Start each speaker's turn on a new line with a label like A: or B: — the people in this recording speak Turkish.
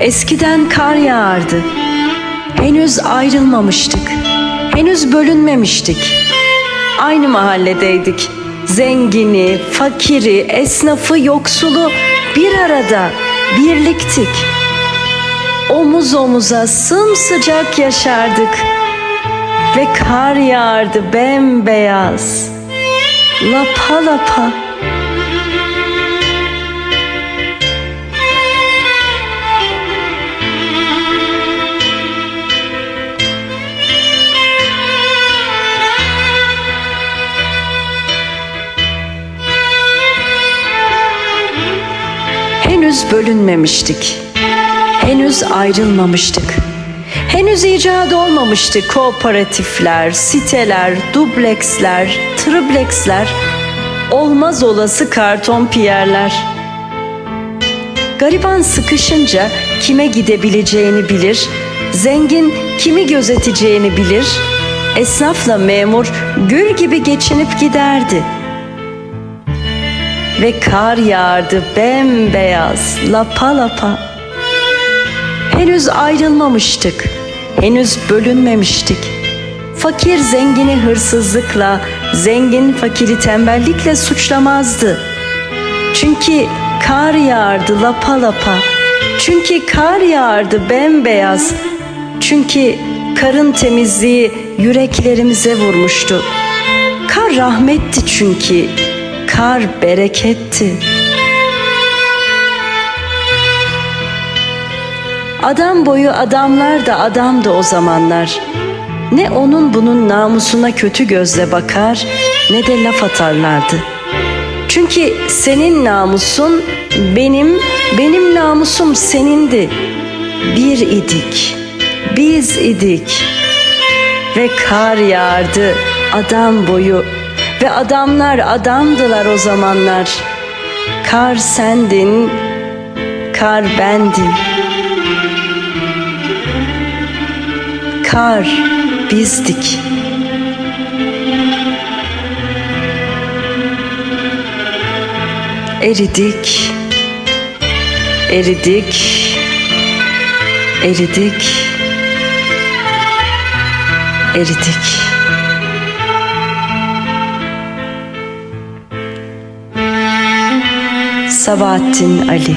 A: Eskiden kar yağardı. Henüz ayrılmamıştık. Henüz bölünmemiştik. Aynı mahalledeydik. Zengini, fakiri, esnafı, yoksulu bir arada birliktik. Omuz omuza sımsıcak yaşardık. Ve kar yağardı bembeyaz. Lapa lapa. Henüz bölünmemiştik. Henüz ayrılmamıştık. Henüz icat olmamıştı kooperatifler, siteler, dubleksler, tripleksler, olmaz olası karton piyerler. Gariban sıkışınca kime gidebileceğini bilir, zengin kimi gözeteceğini bilir, esnafla memur gül gibi geçinip giderdi.'' Ve kar yağardı bembeyaz lapa lapa. Henüz ayrılmamıştık, henüz bölünmemiştik. Fakir zengini hırsızlıkla, zengin fakiri tembellikle suçlamazdı. Çünkü kar yağardı lapa lapa. Çünkü kar yağardı bembeyaz. Çünkü karın temizliği yüreklerimize vurmuştu. Kar rahmetti çünkü kar bereketti. Adam boyu adamlar da adamdı o zamanlar. Ne onun bunun namusuna kötü gözle bakar ne de laf atarlardı. Çünkü senin namusun benim, benim namusum senindi. Bir idik, biz idik. Ve kar yağardı adam boyu ve adamlar adamdılar o zamanlar. Kar sendin, kar bendim. Kar bizdik. Eridik, eridik, eridik, eridik. Sabahattin Ali